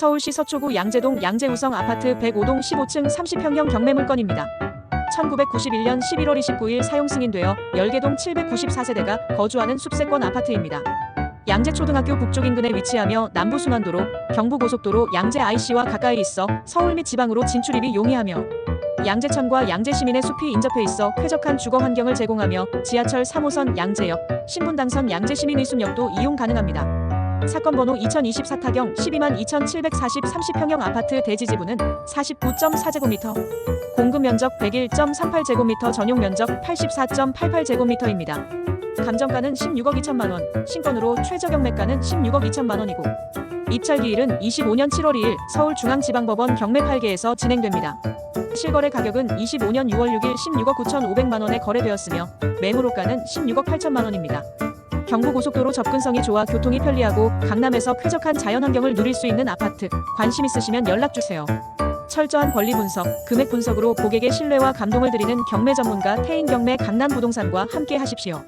서울시 서초구 양재동 양재우성 아파트 105동 15층 30평형 경매 물건입니다. 1991년 11월 29일 사용 승인되어 열개동 794세대가 거주하는 숲세권 아파트입니다. 양재초등학교 북쪽 인근에 위치하며 남부순환도로, 경부고속도로 양재 IC와 가까이 있어 서울 및 지방으로 진출입이 용이하며 양재천과 양재시민의 숲이 인접해 있어 쾌적한 주거 환경을 제공하며 지하철 3호선 양재역, 신분당선 양재시민의순역도 이용 가능합니다. 사건 번호 2024 타경 12만 2740 30평형 아파트 대지지부는 49.4제곱미터, 공급 면적 101.38제곱미터 전용 면적 84.88제곱미터입니다. 감정가는 16억 2천만 원, 신건으로 최저 경 매가는 16억 2천만 원이고 입찰 기일은 25년 7월 2일 서울중앙지방법원 경매 8개에서 진행됩니다. 실거래 가격은 25년 6월 6일 16억 9천 5백만 원에 거래되었으며 매물호가는 16억 8천만 원입니다. 경부고속도로 접근성이 좋아 교통이 편리하고 강남에서 쾌적한 자연환경을 누릴 수 있는 아파트 관심 있으시면 연락주세요. 철저한 권리 분석, 금액 분석으로 고객의 신뢰와 감동을 드리는 경매 전문가 태인 경매 강남 부동산과 함께 하십시오.